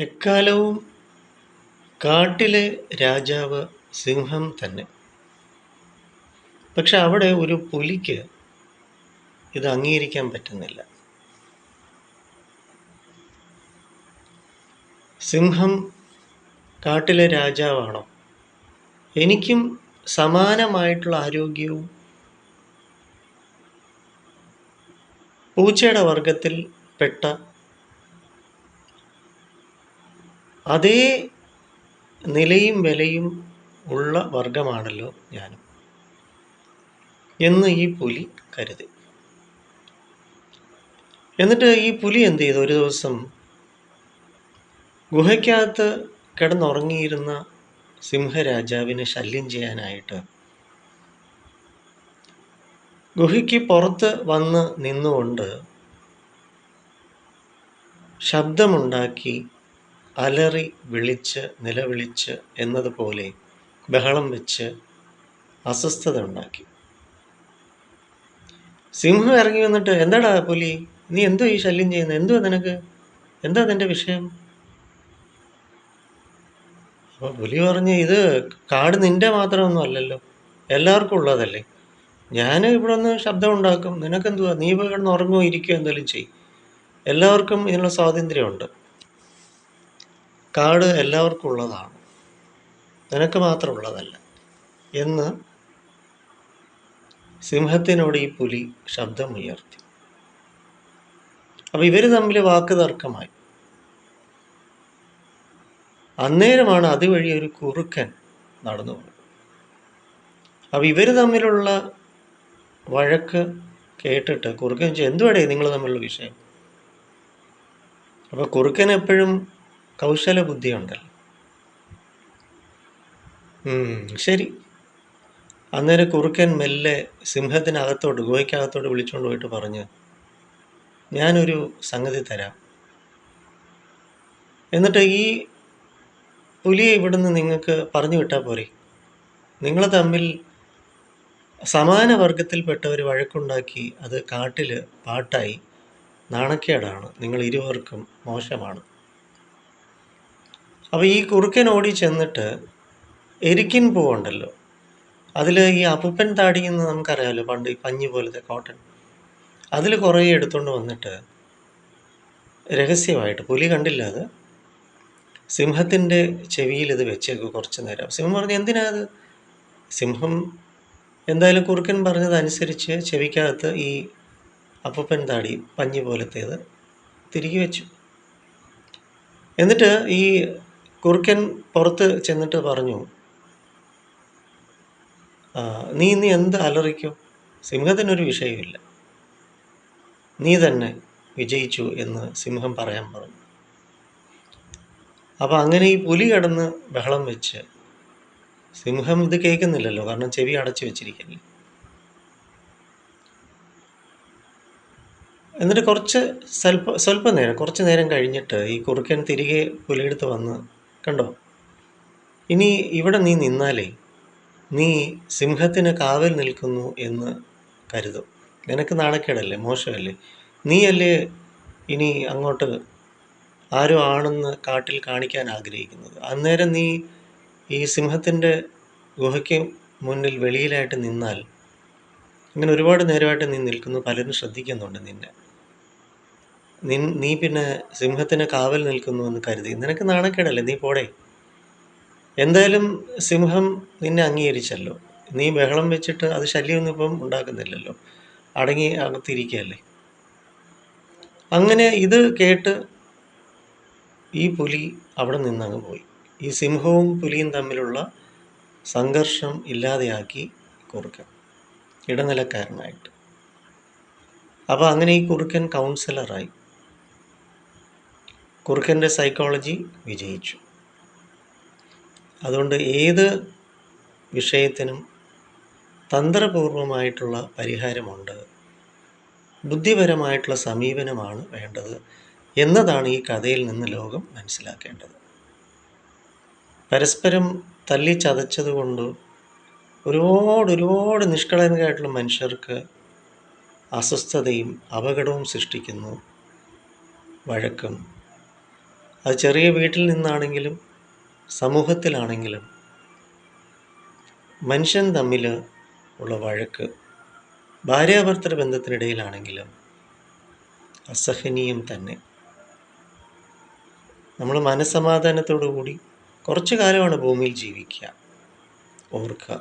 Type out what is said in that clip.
എക്കാലവും കാട്ടിലെ രാജാവ് സിംഹം തന്നെ. പക്ഷെ അവിടെ ഒരു പുലിക്ക് ഇത് അംഗീകരിക്കാൻ പറ്റുന്നില്ല. സിംഹം കാട്ടിലെ രാജാവാണോ? എനിക്കും സമാനമായിട്ടുള്ള ആരോഗ്യവും പൂച്ചയുടെ വർഗത്തിൽ പെട്ട അതേ നിലയും വിലയും ഉള്ള വർഗമാണല്ലോ ഞാനും. എന്ന് ഈ പുലി കരുതി. എന്നിട്ട് ഈ പുലി എന്ത് ചെയ്തു? ഒരു ദിവസം ഗുഹയ്ക്കകത്ത് കിടന്നുറങ്ങിയിരുന്ന സിംഹരാജാവിനെ ശല്യം ചെയ്യാനായിട്ട് ഗുഹയ്ക്ക് പുറത്ത് വന്ന് നിന്നുകൊണ്ട് ശബ്ദമുണ്ടാക്കി അലറി വിളിച്ച് നിലവിളിച്ച് എന്നതുപോലെ ബഹളം വെച്ച് അസ്വസ്ഥത ഉണ്ടാക്കി. സിംഹം ഇറങ്ങി വന്നിട്ട് എന്താടാ പുലി? നീ എന്തോ ഈ ശല്യം ചെയ്യുന്നത് എന്തോ നിനക്ക്? എന്താ നിന്റെ വിഷയം? അപ്പോൾ പുലി പറഞ്ഞ് ഇത് കാട് നിന്റെ മാത്രമൊന്നും അല്ലല്ലോ. എല്ലാവർക്കും ഉള്ളതല്ലേ. ഞാൻ ഇവിടെ ഒന്ന് ശബ്ദം ഉണ്ടാക്കും. നിനക്കെന്തുവാ? നീ ഇപ്പോൾ കിടന്ന് ഉറങ്ങുമോ ഇരിക്കുകയോ എന്തെങ്കിലും ചെയ്യും. എല്ലാവർക്കും ഇതിനുള്ള സ്വാതന്ത്ര്യമുണ്ട്. കാട് എല്ലാവർക്കും ഉള്ളതാണ്. നിനക്ക് മാത്രം ഉള്ളതല്ല. എന്ന് സിംഹത്തിനോട് ഈ പുലി ശബ്ദം ശബ്ദമുയർത്തി. അപ്പോൾ ഇവർ തമ്മിൽ വാക്ക് തർക്കമായി. അന്നേരമാണ് അതുവഴി ഒരു കുറുക്കൻ നടന്നു പോയത് അപ്പോൾ ഇവർ തമ്മിലുള്ള വഴക്ക് കേട്ടിട്ട് കുറുക്കൻ ചോദിച്ചു എന്തുവാടേ നിങ്ങൾ തമ്മിലുള്ള വിഷയം? അപ്പോൾ കുറുക്കൻ എപ്പോഴും കൗശല ബുദ്ധിയുണ്ടല്ലോ ശരി. അന്നേരം കുറുക്കൻ മെല്ലെ സിംഹത്തിനകത്തോട്ട് ഗുഹയ്ക്കകത്തോട്ട് വിളിച്ചുകൊണ്ട് പോയിട്ട് പറഞ്ഞ് ഞാനൊരു സംഗതി തരാം. എന്നിട്ട് ഈ പുലിയെ ഇവിടുന്ന് നിങ്ങൾക്ക് പറഞ്ഞു വിട്ടാൽ പോരെ. നിങ്ങൾ തമ്മിൽ സമാന വർഗത്തിൽപ്പെട്ടവർ വഴക്കുണ്ടാക്കി അത് കാട്ടിൽ പാട്ടായി. നാണക്കേടാണ്. നിങ്ങൾ ഇരുവർക്കും മോശമാണ്. അപ്പോൾ ഈ കുറുക്കൻ ഓടി ചെന്നിട്ട് എരിക്കിൻ പൂവുണ്ടല്ലോ അതിൽ ഈ അപ്പുപ്പൻ താടി എന്ന് നമുക്കറിയാമല്ലോ പണ്ട് ഈ പഞ്ഞി പോലത്തെ കോട്ടൺ. അതിൽ കുറേ എടുത്തുകൊണ്ട് വന്നിട്ട് രഹസ്യമായിട്ട് പുലി കണ്ടില്ല അത്? സിംഹത്തിന്റെ ചെവിയിൽ ഇത് വെച്ചേക്ക് കുറച്ച് നേരം. സിംഹം പറഞ്ഞു എന്തിനാ അത്? സിംഹം എന്തായാലും കുറുക്കൻ പറഞ്ഞതനുസരിച്ച് ചെവിക്കകത്ത് ഈ അപ്പൂപ്പൻ താടി പഞ്ഞി പോലത്തേത് തിരികെ വെച്ചു. എന്നിട്ട് ഈ കുറുക്കൻ പുറത്ത് ചെന്നിട്ട് പറഞ്ഞു "ആ, നീ ഇന്ന് എന്ത് അലറിക്കോ സിംഹത്തിനൊരു വിഷയമില്ല നീ തന്നെ വിജയിച്ചു എന്ന് സിംഹം പറയാൻ പറഞ്ഞു. അപ്പോൾ അങ്ങനെ ഈ പുലി കിടന്ന് ബഹളം വെച്ച് സിംഹം ഇത് കേൾക്കുന്നില്ലല്ലോ കാരണം ചെവി അടച്ചു വെച്ചിരിക്കല്ലേ എന്നിട്ട് കുറച്ച് സ്വല്പ സ്വല്പനേരം കുറച്ച് നേരം കഴിഞ്ഞിട്ട് ഈ കുറുക്കൻ തിരികെ പുലിയെടുത്ത് വന്ന് കണ്ടോ? ഇനി ഇവിടെ നീ നിന്നാലേ നീ സിംഹത്തിന് കാവൽ നിൽക്കുന്നു എന്ന് കരുതും. നിനക്ക് നാണക്കേടല്ലേ? മോശമല്ലേ? നീയല്ലേ ഇനി അങ്ങോട്ട് ആരോ ആണെന്ന് കാട്ടിൽ കാണിക്കാൻ ആഗ്രഹിക്കുന്നത്. അന്നേരം നീ ഈ സിംഹത്തിന്റെ ഗുഹയ്ക്ക് മുന്നിൽ വെളിയിലായിട്ട് നിന്നാൽ ഇങ്ങനെ ഒരുപാട് നേരമായിട്ട് നീ നിൽക്കുന്നു പലരും ശ്രദ്ധിക്കുന്നുണ്ട് നിന്നെ. നിൻ നീ പിന്നെ സിംഹത്തിന് കാവൽ നിൽക്കുന്നു എന്ന് കരുതി. നിനക്ക് നാണക്കേടല്ലേ? നീ പോടെ. എന്തായാലും സിംഹം നിന്നെ അംഗീകരിച്ചല്ലോ. നീ ബഹളം വെച്ചിട്ട് അത് ശല്യമൊന്നും ഇപ്പം ഉണ്ടാക്കുന്നില്ലല്ലോ. അടങ്ങി അകത്തിരിക്കുകയല്ലേ. അങ്ങനെ ഇത് കേട്ട് ഈ പുലി അവിടെ നിന്നങ്ങ് പോയി. ഈ സിംഹവും പുലിയും തമ്മിലുള്ള സംഘർഷം ഇല്ലാതെയാക്കി കുറുക്കൻ ഇടനിലക്കാരനായിട്ട്. അപ്പോൾ അങ്ങനെ ഈ കുറുക്കൻ കൗൺസിലറായി കുറുക്കന്റെ സൈക്കോളജി വിജയിച്ചു. അതുകൊണ്ട് ഏത് വിഷയത്തിനും തന്ത്രപൂർവമായിട്ടുള്ള പരിഹാരമുണ്ട്. ബുദ്ധിപരമായിട്ടുള്ള സമീപനമാണ് വേണ്ടത് എന്നതാണ് ഈ കഥയിൽ നിന്ന് ലോകം മനസ്സിലാക്കേണ്ടത്. പരസ്പരം തല്ലി ചതച്ചതുകൊണ്ട് ഒരുപാട് ഒരുപാട് നിഷ്കളങ്കരായിട്ടുള്ള മനുഷ്യർക്ക് അസ്വസ്ഥതയും അപകടവും സൃഷ്ടിക്കുന്നു. വഴക്കും അത് ചെറിയ വീട്ടിൽ നിന്നാണെങ്കിലും സമൂഹത്തിലാണെങ്കിലും മനുഷ്യൻ തമ്മിൽ ഉള്ള വഴക്ക് ഭാര്യാഭർത്തൃ ബന്ധത്തിനിടയിലാണെങ്കിലും അസഹനീയം തന്നെ. നമ്മൾ മനസ്സമാധാനത്തോടു കൂടി കുറച്ചു കാലമാണ് ഭൂമിയിൽ ജീവിക്കുക ഓർക്കുക.